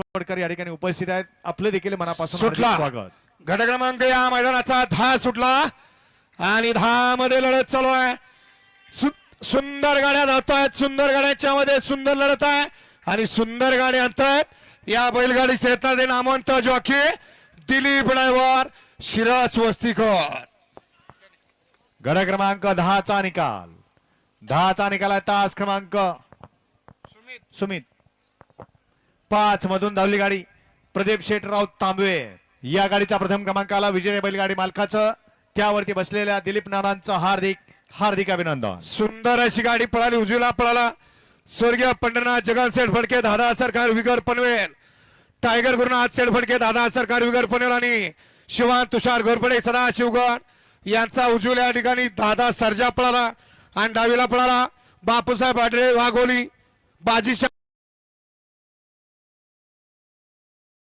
शिरवडकर या ठिकाणी उपस्थित आहेत. आपलं देखील मनापासून हार्दिक सुटला. स्वागत. गट क्रमांक या मैदानाचा दहा सुटला आणि दहा मध्ये लढत चालू आहे. सु- सुंदर गाड्या धावत आहेत. सुंदर गाड्यांच्या मध्ये सुंदर लढत आहे. आणि सुंदर गाड्या आणतायत. या बैलगाडी क्षेत्राचे नामवंत जॉकी दिलीप ड्रायव्हर शिरस वस्तीकर. गड क्रमांक दहाचा निकाल. दहाचा निकाल आहे तास क्रमांक. सुमित. पाच मधून धावली गाडी. प्रदीप शेटराव तांबे तांबवे. या गाडीचा प्रथम क्रमांकाला विजय बैलगाडी मालकाचं. त्यावरती बसलेल्या दिलीप नानांचं हार्दिक हार्दिक अभिनंदन. सुंदर अशी गाडी पळाली उजवीला पळाला. स्वर्गीय पंढरनाथ जगन सेठ फडके दादा सरकार विगर पनवेल. टायगर गुरुनाथ सेठ फडके दादा सरकार विगर पनवेल आणि शिवान तुषार घोरपडे सदा शिवगड यांचा उजवल्या या ठिकाणी दादा सर्जा पळाला आणि डावीला पळाला. बापूसाहेब आडरे वाघोली बाजी